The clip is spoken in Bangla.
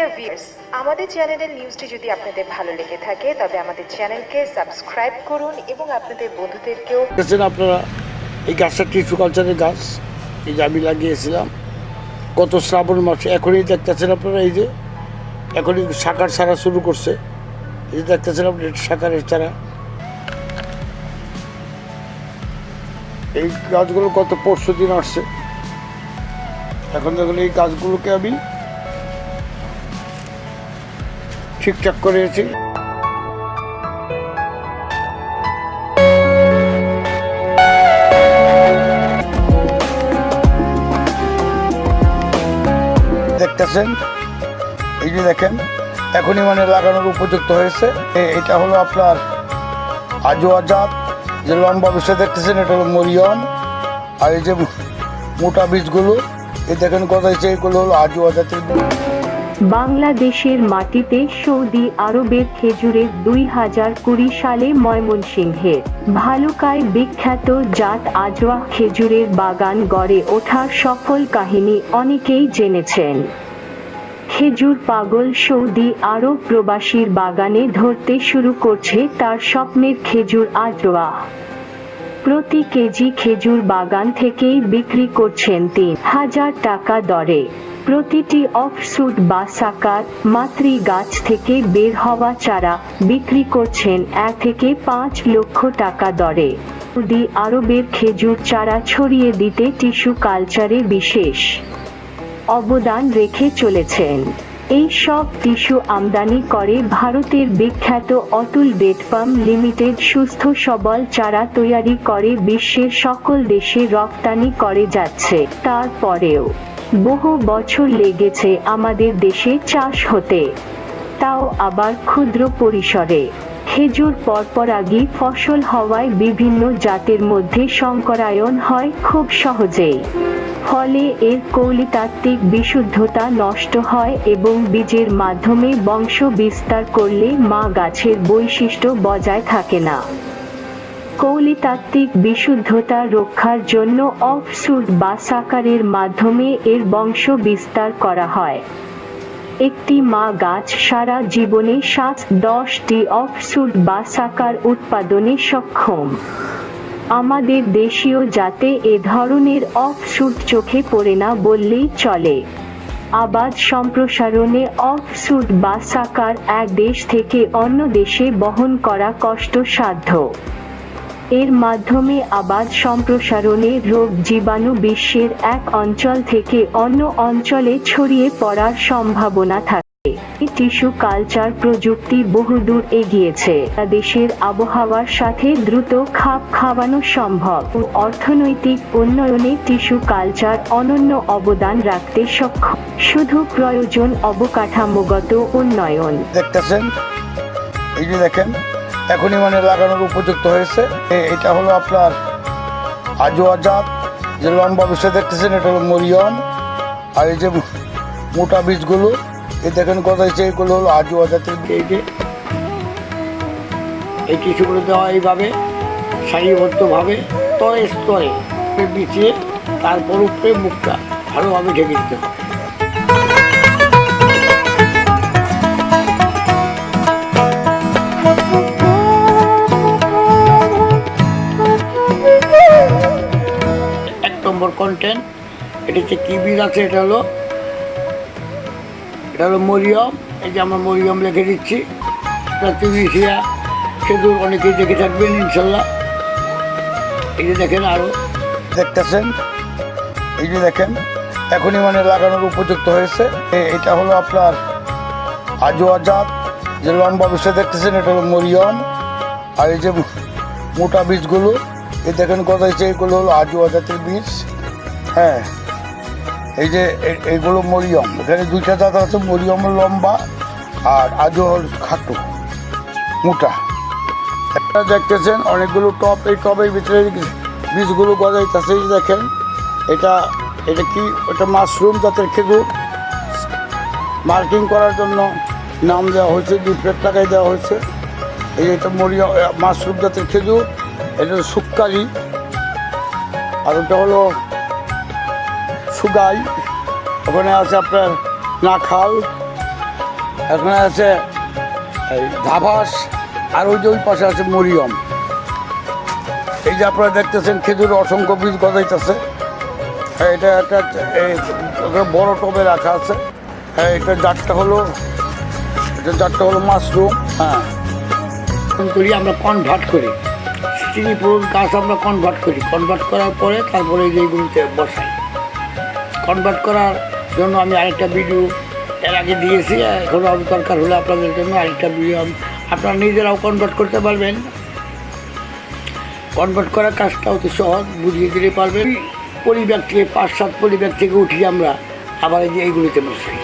ডিয়ার ভিউয়ার্স আমাদের চ্যানেলের নিউজটি যদি আপনাদের ভালো লেগে থাকে, তবে আমাদের চ্যানেলকে সাবস্ক্রাইব করুন এবং আপনাদের বন্ধুদেরকেও দেখছেন আপনারা এই গাছটা টিস্যু কালচারের গাছ? এই যে আমি লাগিয়েছিলাম। গত শ্রাবণ মাসে, এখনই দেখতেছেন আপনারা এই যে? এখনই শাখার ছাড়া শুরু করছে। এই দেখতেছেন আপনি শাখারের চারা। এই গাছগুলো গত পরশু দিন আসছে। এখন দেখুন, এই গাছগুলোকে আমি ঠিকঠাক করেছি। দেখতেছেন? এই যে দেখেন, এখনই মানে লাগানোর উপযুক্ত হয়েছে। এটা হলো আপনার আজও আজাদ, যে লম্বা বিষয় দেখতেছেন, এটা হলো মরিয়ম। আর এই যে মোটা বীজগুলো এই দেখেন কথা এগুলো হলো আজও আজাদের। বাংলাদেশের মাটিতে সৌদি আরবের খেজুরের দুই হাজার কুড়ি সালে ময়মনসিংহের ভালুকায় বিখ্যাত জাত আজওয়া খেজুরের বাগান গড়ে ওঠার সফল কাহিনী অনেকেই জেনেছেন। খেজুর পাগল সৌদি আরব প্রবাসীর বাগানে ধরতে শুরু করছে তার স্বপ্নের খেজুর আজওয়া প্রতি কেজি খেজুর বাগান থেকেই বিক্রি করছেন তিন হাজার টাকা দরে। প্রতিটি অফসুট বা সাকার মাতৃ গাছ থেকে বের হওয়া চারা বিক্রি করছেন এক থেকে পাঁচ লক্ষ টাকা দরে। সৌদি আরবের খেজুর চারা ছড়িয়ে দিতে টিস্যু কালচারে বিশেষ অবদান রেখে চলেছেন। এই সব টিস্যু আমদানি করে ভারতের বিখ্যাত অতুল ডেট লিমিটেড সুস্থ সবল চারা তৈরি করে বিশ্বের সকল দেশে রপ্তানি করে যাচ্ছে। তারপরেও বহু বছর লেগেছে আমাদের দেশে চাষ হতে। তাও আবার ক্ষুদ্র পরিসরে। খেজুর পরপরাগী ফসল হওয়ায় বিভিন্ন জাতের মধ্যে সংকরায়ন হয় খুব সহজেই। ফলে এর কৌলিতাত্ত্বিক বিশুদ্ধতা নষ্ট হয় এবং বীজের মাধ্যমে বংশ বিস্তার করলে মা গাছের বৈশিষ্ট্য বজায় থাকে না। কৌলিতাত্ত্বিক বিশুদ্ধতা রক্ষার জন্য অফসুট বা সাকারের মাধ্যমে এর বংশ বিস্তার করা হয়। একটি মা গাছ সারা জীবনে সাত দশটি অফসুট বা সাকার উৎপাদনে সক্ষম। আমাদের দেশীয় জাতে এ ধরনের অফসুট চোখে পড়ে না বললেই চলে। আবাদ সম্প্রসারণে অফসুট বা সাকার এক দেশ থেকে অন্য দেশে বহন করা কষ্টসাধ্য। এর মাধ্যমে আবাদ সম্প্রসারণে রোগ জীবাণু বিশ্বের এক অঞ্চল থেকে অন্য অঞ্চলে ছড়িয়ে পড়ার সম্ভাবনা থাকে। টিস্যু কালচার প্রযুক্তি বহুদূর এগিয়েছে। দেশের আবহাওয়ার সাথে দ্রুত খাপ খাওয়ানো সম্ভব। অর্থনৈতিক উন্নয়নে টিস্যু কালচার অনন্য অবদান রাখতে সক্ষম। শুধু প্রয়োজন অবকাঠামোগত উন্নয়ন। দেখেন এখনই মানে লাগানোর উপযুক্ত হয়েছে। এটা হলো আপনার আজও আজাদ, যে লম্বা বিষয় দেখতেছেন, এটা হলো মরিয়ম। আর এই যে মোটা বীজগুলো, এ দেখেন কথা হচ্ছে, এগুলো হলো আজও আজাদের। এই যে, এই টিস্যুগুলো দেওয়া এইভাবে, সারিবদ্ধভাবে স্তরে স্তরে বিছিয়ে, তারপর উপরে মুখটা ভালোভাবে ঢেকে দিতে হবে। এটা হচ্ছে কি বীজ আছে, এটা হলো এটা হলো মরিয়ম, এই যে আমরা মরিয়ম লিখে দিচ্ছি। প্রাতিবিশিয়া খেজুর অনেকেই দেখে থাকবেন, ইনশাল্লাহ। এই যে দেখেন আরও দেখতেছেন? এই যে দেখেন, এখনই মানে লাগানোর উপযুক্ত হয়েছে। এটা হলো আপনার আজও আজাদ, যে লম্বা বিষয় দেখতেছেন, এটা হলো মরিয়ম। আর এই যে মোটা বীজগুলো এই দেখেন কথা হচ্ছে এগুলো হলো আজও আজাতের বীজ। হ্যাঁ। এই যে এইগুলো মরিয়ম। এখানে দুইটা জাত আছে, মরিয়ম লম্বা আর আজও খাটো, মোটা। একটা দেখতেছেন, অনেকগুলো টপ, এই টবের ভিতরে বীজগুলো গজাইতেছে দেখেন, এটা এটা কি ওটা মাশরুম জাতের খেজুর। মার্কিং করার জন্য নাম দেওয়া হয়েছে, দুই প্লেট টাকায় দেওয়া হয়েছে। এই এটা মরিয়া মাশরুম জাতের খেজুর, এটা সুক্কারি আর ওটা হলো সুগাই, ওখানে আছে আপনার নাখাল এখানে আছে এই ধাবাস, আর ওই যে ওই পাশে আছে মরিয়ম। এই যে আপনারা দেখতেছেন খেজুর অসংখ্য বীজ গজাইতেছে। হ্যাঁ এটা একটা, এই বড় টবে রাখা আছে। হ্যাঁ এটা জাতটা হলো, এটা জাতটা হলো মাশরুম হ্যাঁ। করি আমরা কনভার্ট করি। চিনি পুরোন গাছ আমরা কনভার্ট করি। কনভার্ট করার পরে তারপরে এইগুলিতে বসাই। কনভার্ট করার জন্য আমি আরেকটা ভিডিও এর আগে দিয়েছি। এখন আমি দরকার হলে আপনাদের জন্য আরেকটা ভিডিও আপনারা নিজেরাও কনভার্ট করতে পারবেন। কনভার্ট করার কাজটা অতি সহজ, বুঝিয়ে দিতে পারবেন। পরিব্যাগ থেকে পাঁচ সাত পরিব্যাগ থেকে উঠি আমরা, আবার এই যে এইগুলিতে বসাই